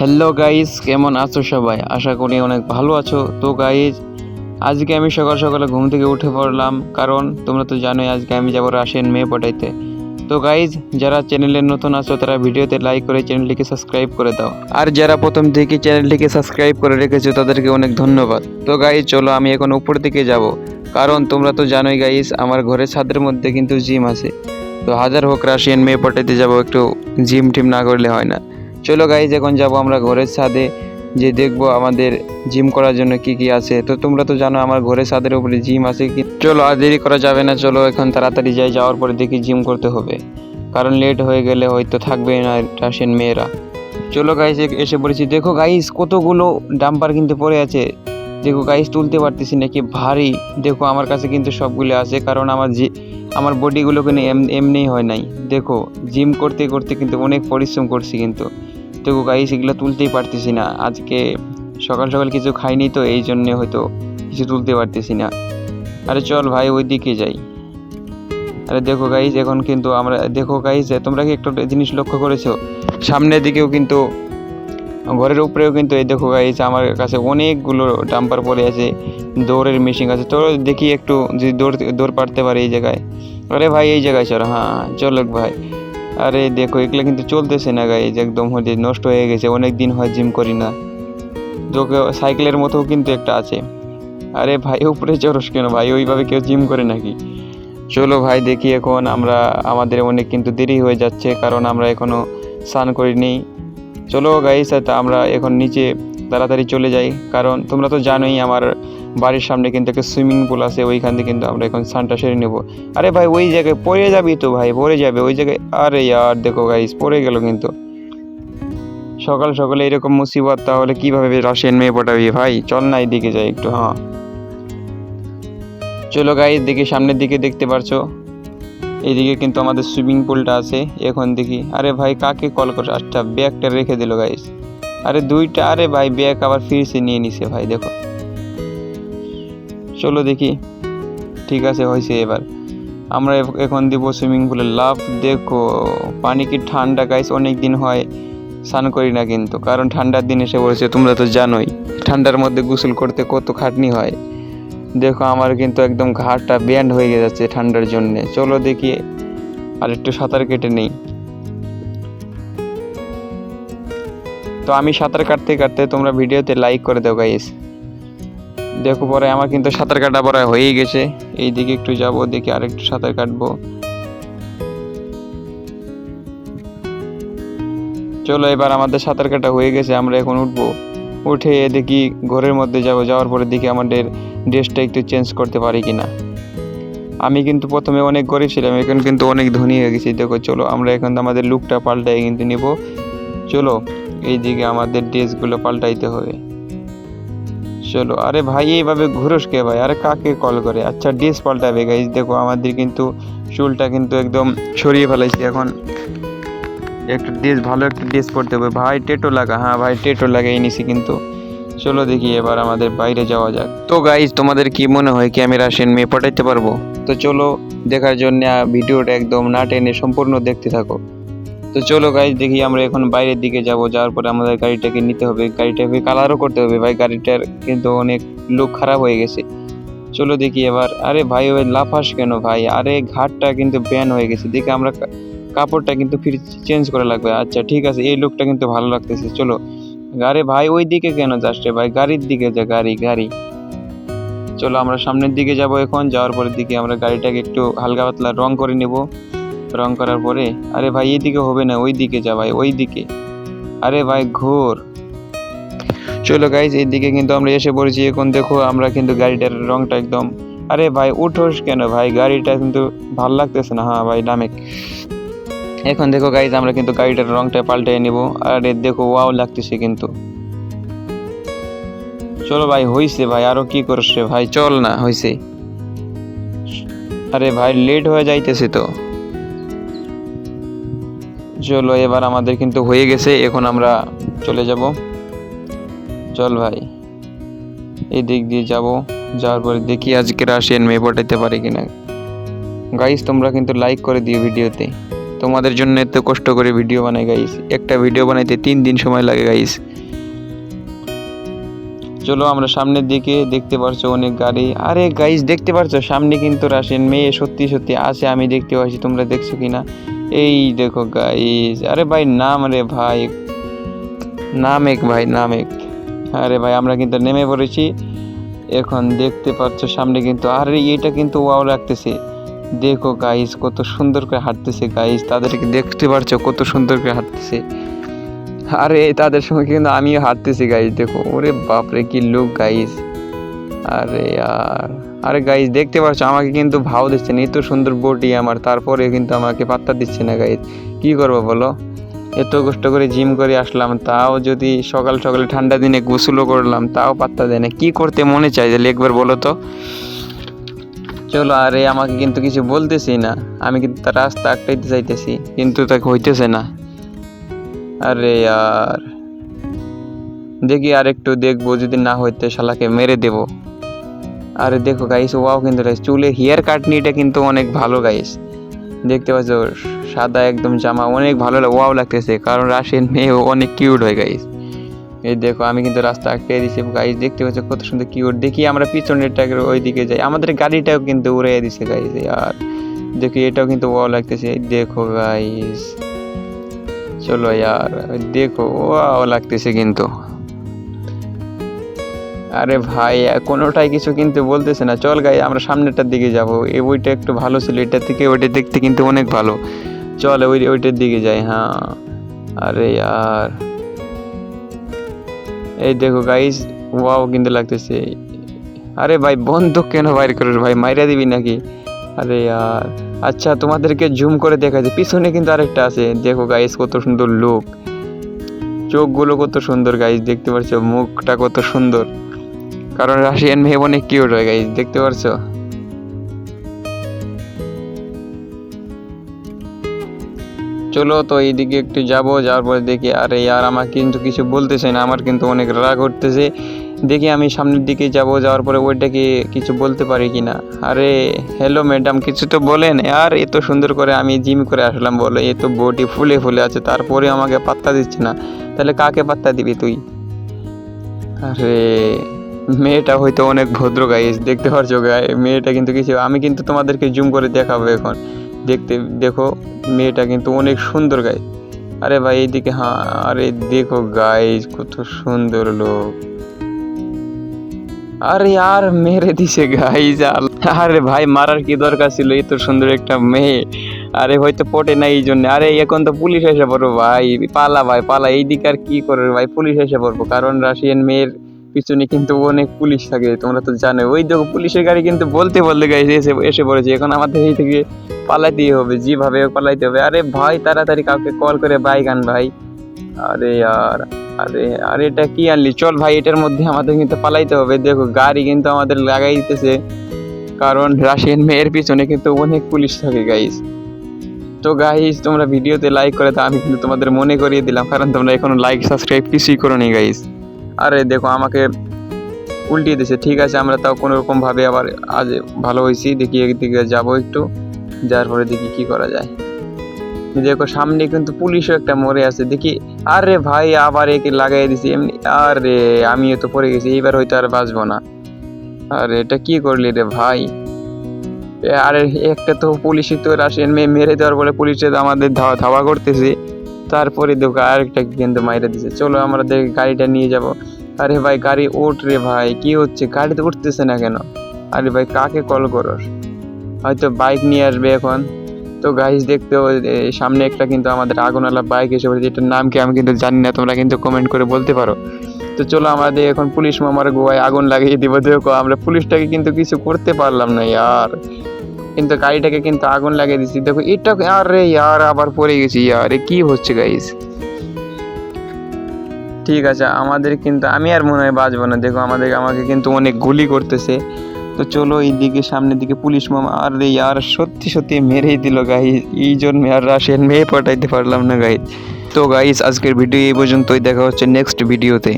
Hello guys কেমন আছো সবাই? আশা করি অনেক ভালো আছো। তো গাইজ আজকে আমি সকাল সকালে ঘুম থেকে উঠে পড়লাম, কারণ তোমরা তো জানোই আজকে আমি যাব রাশিয়ান মেয়ে পটাইতে তো গাইজ যারা চ্যানেলে নতুন আছো, তারা ভিডিওতে লাইক করে চ্যানেলটিকে সাবস্ক্রাইব করে দাও। আর যারা প্রথম থেকে চ্যানেলটিকে সাবস্ক্রাইব করে রেখেছো, তাদেরকে অনেক ধন্যবাদ। তো গাইজ চলো আমি এখন উপর দিকে যাব। কারণ তোমরা তো জানোই গাইজ আমার ঘরের ছাদের মধ্যে কিন্তু জিম আছে। তো, হাজার হোক রাশিয়ান মেয়ে পটাইতে যাব, একটু জিম টিম না করলে হয় না। চলো গাইজ এখন যাব আমরা ঘরের ছাদে, যে দেখব আমাদের জিম করার জন্য কি কি আছে। তো তোমরা তো জানো আমার ঘরের ছাদের উপরে জিম আছে কি? চলো আর দেরি করা যাবে না, চলো এখন তাড়াতাড়ি যাই, যাওয়ার পরে দেখি জিম করতে হবে। কারণ লেট হয়ে গেলে হয়তো থাকবে না রাশিয়ান মেয়েরা। চলো গাইজ এসে পড়েছি। দেখো গাইজ কতগুলো ডাম্পার কিন্তু পড়ে আছে। দেখো গাইজ তুলতে পারতেছি না, কি ভারী। দেখো, আমার কাছে কিন্তু সবগুলো আছে, কারণ আমার জি আমার বডিগুলো কিন্তু এম- এমনিই হয় নাই। দেখো জিম করতে করতে কিন্তু অনেক পরিশ্রম করছি কিন্তু। দেখো গাইস এগুলো তুলতেই পারতেছি না। আজকে সকাল সকাল কিছু খাইনি তো, এই জন্যে হয়তো কিছু তুলতে পারতেছি না। আরে চল ভাই ওই দিকে যাই। আরে দেখো গাইস এখন কিন্তু আমরা, দেখো গাইস তোমরা কি একটা জিনিস লক্ষ্য করেছ? সামনের দিকেও কিন্তু ঘরের উপরেও কিন্তু এই দেখো গাইস আমার কাছে অনেকগুলো ডাম্পার পড়ে আছে, দৌড়ের মেশিন আছে। তো দেখি একটু যদি দৌড় দৌড় পারতে পারে এই জায়গায়। আরে ভাই, এই জায়গায় চলো হ্যাঁ চলো ভাই। আরে দেখো, এগুলো কিন্তু চলতেছে না গাইজ একদম হচ্ছে নষ্ট হয়ে গেছে অনেক দিন হয় জিম করি না। তোকে সাইকেলের মতো কিন্তু একটা আছে। আরে ভাই, উপরে চড়স কেন ভাই, ওইভাবে কেউ জিম করে নাকি? চলো ভাই, দেখি এখন আমরা, আমাদের অনেক কিন্তু দেরি হয়ে যাচ্ছে, কারণ আমরা এখনও স্নান করিনি। চলো গাইস আমরা এখন নিচে তাড়াতাড়ি চলে যাই। কারণ তোমরা তো জানোই আমার বাড়ির সামনে কিন্তু একটা সুইমিং পুল আছে, ওইখান থেকে কিন্তু আমরা এখন সানটা সেরে নেব। আরে ভাই, ওই জায়গায় পড়ে যাবি তো ভাই, পড়ে যাবে, ওই জায়গায় আরে আর দেখো গাইস পড়ে গেল কিন্তু। সকাল সকালে এরকম মুসিবত, তাহলে কীভাবে রাশিয়ান মেয়ে পটাবি ভাই? চল না এইদিকে যাই একটু হ্যাঁ। চলো গাইস দেখি সামনের দিকে দেখতে পারছ। এইদিকে কিন্তু আমাদের সুইমিং পুলটা আছে, এখন দেখি। আরে ভাই, কাকে কল করে আচ্ছা ব্যাগটা রেখে দিল গাইস আরে দুইটা, আরে ভাই ব্যাগ আবার ফিরছে, নিয়ে নিছে, ভাই, দেখো। চলো দেখি। ঠিক আছে হয়েছে এবার। আমরা এখন দিব সুইমিং পুলে লাভ দেখো, পানি কি ঠান্ডা গাইস অনেক দিন হয়, স্নান করি না কিন্তু। কারণ ঠান্ডার দিন এসে পড়েছে, তোমরা তো জানোই। ঠান্ডার মধ্যে গোসল করতে কত খাটনি হয়। দেখো, আমার কিন্তু একদম ঘাড়টা ব্যান্ড হয়ে যাচ্ছে ঠান্ডার জন্য। চলো দেখি, আর একটু সাঁতার কেটে নেই। তো আমি সাঁতার কাটতে কাটতে তোমরা ভিডিওতে লাইক করে দাও গাইস দেখো, পরে আমার কিন্তু সাঁতার কাটা পরে হয়েই গেছে। এই দিকে একটু যাব, দেখি আর একটু সাঁতার কাটবো। চলো, এবার আমাদের সাঁতার কাটা হয়ে গেছে, আমরা এখন উঠবো। উঠে দেখি ঘরের মধ্যে যাব, যাওয়ার পরে দেখি আমাদের ড্রেসটা একটু চেঞ্জ করতে পারি কি না আমি কিন্তু প্রথমে অনেক গরিব ছিলাম, এখন কিন্তু অনেক ধনী হয়ে গেছি। দেখো, চলো, আমরা এখন আমাদের লুকটা পাল্টাই কিন্তু নিব। চলো, এইদিকে আমাদের ড্রেসগুলো পাল্টাইতে হবে। চলো, আরে ভাই, এইভাবে ঘুরোস কে ভাই? আরে কাকে কল করে? আচ্ছা ড্রেস পাল্টাবে গাইজ দেখো, আমাদের কিন্তু চুলটা কিন্তু একদম সরিয়ে ফেলাইছি এখন। একটা ড্রেস, ভালো একটা ড্রেস পরতে হবে। ভাই, টেটো লাগা। হ্যাঁ ভাই, টেটো লাগাই নিছি কিন্তু। চলো দেখি এবার আমাদের বাইরে যাওয়া যাক। তো গাইজ তোমাদের কি মনে হয় কি আমি রাশিয়ান মেয়ে পাঠাইতে পারব? তো চলো দেখার জন্য ভিডিওটা একদম না টেনে সম্পূর্ণ দেখতে থাকো। তো চলো গাইজ দেখি আমরা এখন বাইরের দিকে যাব। যাওয়ার পরে আমাদের গাড়িটাকে নিতে হবে। গাড়িটাকে কালারও করতে হবে। ভাই, গাড়িটার কিন্তু অনেক লুক খারাপ হয়ে গেছে। চলো দেখি এবার। আরে ভাই, ওই লাফাস কেন ভাই? আরে ঘাটটা কিন্তু ব্যান হয়ে গেছে। দেখে আমরা কাপড়টা কিন্তু ফির চেঞ্জ করা লাগবে। আচ্ছা ঠিক আছে, এই লুকটা কিন্তু ভালো লাগতেছে, চলো। আরে ভাই, ওই দিকে কেন যাস রে ভাই? গাড়ির দিকে যা, গাড়ি গাড়ি। চলো, আমরা সামনের দিকে যাব এখন, যাওয়ার পরের দিকে আমরা গাড়িটাকে একটু হালকা পাতলা রং করে নেব। রং করার পরে, আরে ভাই, এদিকে হবে না, ওই দিকে যা ভাই, ওই দিকে। আরে ভাই, ঘোর। চলো গাইজ এই দিকে কিন্তু আমরা এসে পড়েছি। এখন দেখো, আমরা কিন্তু গাড়িটার রংটা একদম আরে ভাই, উঠোস কেন ভাই? গাড়িটা কিন্তু ভালো লাগতেছে না। হ্যাঁ ভাই ডামেক এখন দেখো গাইজ আমরা কিন্তু গাড়িটার রংটা পাল্টে নিব। আরে দেখো ওয়াও লাগতেছে কিন্তু। চলো ভাই, হইছে ভাই, আরও কি করছ? ভাই, চল না, হইছে। আরে ভাই লেট হয়ে যাইতেছে তো। চলো, এবার আমাদের কিন্তু হয়ে গেছে, এখন আমরা চলে যাব। চল ভাই এই দিক দিয়ে যাব, যাওয়ার পরে দেখি আজকে রাশিয়ান মেয়ে পাঠাইতে পারি কিনা। গাইস তোমরা কিন্তু লাইক করে দিও ভিডিওতে। তোমাদের জন্য এত কষ্ট করে ভিডিও বানাই গাইস একটা ভিডিও বানাইতে তিন দিন সময় লাগে গাইস চলো আমরা সামনের দিকে দেখতে পারছ অনেক গাড়ি। আরে গাইস দেখতে পারছ? সামনে কিন্তু রাশিয়ান মেয়ে সত্যি সত্যি আছে, আমি দেখতে পাচ্ছি। তোমরা দেখছ কি না এই দেখো গাইস আরে ভাই, নাম রে ভাই। নামেক ভাই, নামেক। আরে ভাই, আমরা কিন্তু নেমে পড়েছি। এখন দেখতে পাচ্ছ সামনে কিন্তু, আরে, এটা কিন্তু ওয়াও লাগতেছে। দেখো গাইস কত সুন্দর করে হাঁটতেছে গাইস তাদেরকে দেখতে পারছ, কত সুন্দর করে হাঁটতেছে। আরে, তাদের সঙ্গে কিন্তু আমিও হাঁটতেছি গাইস দেখো, ওরে বাপরে, কি লোক গাইস আরে আর, আরে গাইস দেখতে পাচ্ছ আমাকে কিন্তু ভাও দিচ্ছে না। এত সুন্দর বডি আমার তারপরে কিন্তু আমাকে পাত্তা দিচ্ছে না গাইস কি করব বলো? এত কষ্ট করে জিম করে আসলাম, তাও যদি সকাল সকালে ঠান্ডা দিনে গোসলও করলাম, তাও পাত্তা দেয় না। কি করতে মনে চাই তাহলে একবার বলো তো? চলো আরে আমাকে কিন্তু কিছু বলতেছি না। আমি কিন্তু তার রাস্তা আটকাইতে চাইতেছি, কিন্তু তাকে হইতেছে না। আরে আর, দেখি আর একটু দেখব, যদি না হইতে শালাকে মেরে দেব। আরে দেখো গাইস ওয়াও কিন্তু চুলে হেয়ার কাটনিটা কিন্তু অনেক ভালো গাইস দেখতে পাচ্ছ, সাদা একদম জামা, অনেক ভালো ওয়াও লাগতেছে, কারণ রাশিয়ান মেয়ে অনেক কিউট হয় গাইস এই দেখো, আমি কিন্তু রাস্তা আটকে দিছি গাইস দেখতে পাচ্ছ কত সুন্দর কিউট দেখি আমরা পিছনের পিছনেরটাকে ওই দিকে যাই। আমাদের গাড়িটাও কিন্তু উড়ে দিছে গাইস আর দেখি এটাও কিন্তু ওয়াও লাগতেছে। দেখো গাইস চলো ইয়ার দেখো ওয়াও লাগতেছে কিন্তু। আরে ভাই, কোনোটাই কিছু কিন্তু বলতেছে না। চল গাই আমরা সামনেটার দিকে যাব। এই বইটা একটু ভালো ছিল, এটা থেকে ওইটা দেখতে কিন্তু অনেক ভালো। চল, ওই, ওইটার দিকে যাই হ্যাঁ। আরে, আর এই দেখো গাইস ওয়াও কিন্তু লাগতেছে। আরে ভাই, বন্ধু কেন বাইর করো ভাই? মাইরা দিবি নাকি? আরে আর আচ্ছা তোমাদেরকে জুম করে দেখা যায় পিছনে কিন্তু আরেকটা আছে। দেখো গাইস কত সুন্দর লুক চোখগুলো কত সুন্দর গাইস দেখতে পারছ? মুখটা কত সুন্দর। কারণ রাশিয়ান মেয়ে অনেক কিউট হয় গাইস দেখতে পারছ? চলো তো এইদিকে একটু যাব, যাওয়ার পরে দেখি, আরে আর আমার কিন্তু কিছু বলতেছে না, আমার কিন্তু অনেক রাগ উঠতেছে। দেখি আমি সামনের দিকে যাব, যাওয়ার পরে ওইটাকে কিছু বলতে পারি কি না আরে হ্যালো ম্যাডাম কিছু তো বলেন। আর এত সুন্দর করে আমি জিম করে আসলাম, বলো। এ তো বডি ফুলে ফুলে আছে, তারপরে আমাকে পাত্তা দিচ্ছে না। তাহলে কাকে পাত্তা দিবি তুই? আরে, মেয়েটা হয়তো অনেক ভদ্র গাইস দেখতে পারছ গায়ে মেয়েটা কিন্তু কিছু, আমি কিন্তু তোমাদেরকে জুম করে দেখাবো এখন। দেখতে, দেখো, মেয়েটা কিন্তু অনেক সুন্দর গায়ে আরে ভাই, এইদিকে হ্যাঁ আরে দেখো গাইস কত সুন্দর লোক। আরে আর মেরে দিছে গাইস আরে ভাই, মারার কি দরকার ছিল? এত সুন্দর একটা মেয়ে। আরে হয়তো পটে না এই জন্য। আরে এখন তো পুলিশ এসে পড়ব ভাই, পালা ভাই, পালা। এইদিকে আর কি করবে ভাই? পুলিশ এসে পড়ব। কারণ রাশিয়ান মেয়ের পিছনে কিন্তু অনেক পুলিশ থাকে, তোমরা তো জানো ওই দেখো পুলিশের গাড়ি কিন্তু বলতে বলতে গাইস এসে এসে পড়েছে। এখন আমাদের এই থেকে পালাইতেই হবে, যেভাবে হোক পালাইতে হবে। আরে ভাই, তাড়াতাড়ি কাউকে কল করে বাইক আন ভাই। আরে আর, আরে আরে এটা কি আনলি? চল ভাই, এটার মধ্যে আমাদের কিন্তু পালাইতে হবে। দেখো, গাড়ি কিন্তু আমাদের লাগাই দিতেছে। কারণ রাশিয়ান মেয়ের পিছনে কিন্তু অনেক পুলিশ থাকে গাইস তো গাইস তোমরা ভিডিওতে লাইক করে তা আমি কিন্তু তোমাদের মনে করিয়ে দিলাম, কারণ তোমরা এখনও লাইক সাবস্ক্রাইব কিছুই করো নি গাইস আরে দেখো, আমাকে উল্টিয়ে দিছে, ঠিক আছে, আমরা তাও কোনো রকম ভাবে আবার আজ ভালো হয়েছি, দেখি একদিকে যাব একটু। যার পরে দেখি কি করা যায়। দেখো, সামনে কিন্তু পুলিশও একটা মরে আছে। দেখি, আরে ভাই, আবার একে লাগাই দিছি। এমনি, আরে, আমিও তো পড়ে গেছি, এইবার হয়তো আর বাঁচবো না। আরে, এটা কি করলি রে ভাই? আরে, একটা তো পুলিশই তো রাশিয়ান মেয়ে মেরে দেওয়ার পরে পুলিশে আমাদের ধাওয়া ধাওয়া করতেছে। তারপরে দেখো, আরেকটা কিন্তু মাইরে দিছে। চলো, আমরা দেখ, গাড়িটা নিয়ে যাব। আরে ভাই, গাড়ি ওঠ রে ভাই, কি হচ্ছে? গাড়িতে উঠতেছে না কেন? আরে ভাই, কাকে কল করস? হয়তো বাইক নিয়ে আসবে এখন। তো গাইস দেখতে সামনে একটা কিন্তু আমাদের আগুনওয়ালা বাইক এসে পড়েছে। এটার নাম কি আমি কিন্তু জানি না, তোমরা কিন্তু কমেন্ট করে বলতে পারো। তো চলো আমাদের এখন পুলিশ মামার গোয়ায় আগুন লাগিয়ে দিব। দেখো, আমরা পুলিশটাকে কিন্তু কিছু করতে পারলাম না ইয়ার। কিন্তু গাড়িটাকে কিন্তু আগুন লাগিয়ে দিচ্ছি দেখো, এটা আরে ইয়ার, আবার পড়ে গেছি ইয়ার, কি হচ্ছে গাইস ঠিক আছে, আমাদের কিন্তু আমি আর মনে হয় বাঁচবো না। দেখো, আমাদের আমাকে কিন্তু অনেক গুলি করতেছে। তো চলো এই দিকে সামনের দিকে পুলিশ মামা, আর রে আর সত্যি সত্যি মেরেই দিল গাই এই জন্য আর রাশিয়ান মেয়ে পাঠাইতে পারলাম না গাই তো গাইস আজকের ভিডিও এই পর্যন্তই। দেখা হচ্ছে নেক্সট ভিডিওতে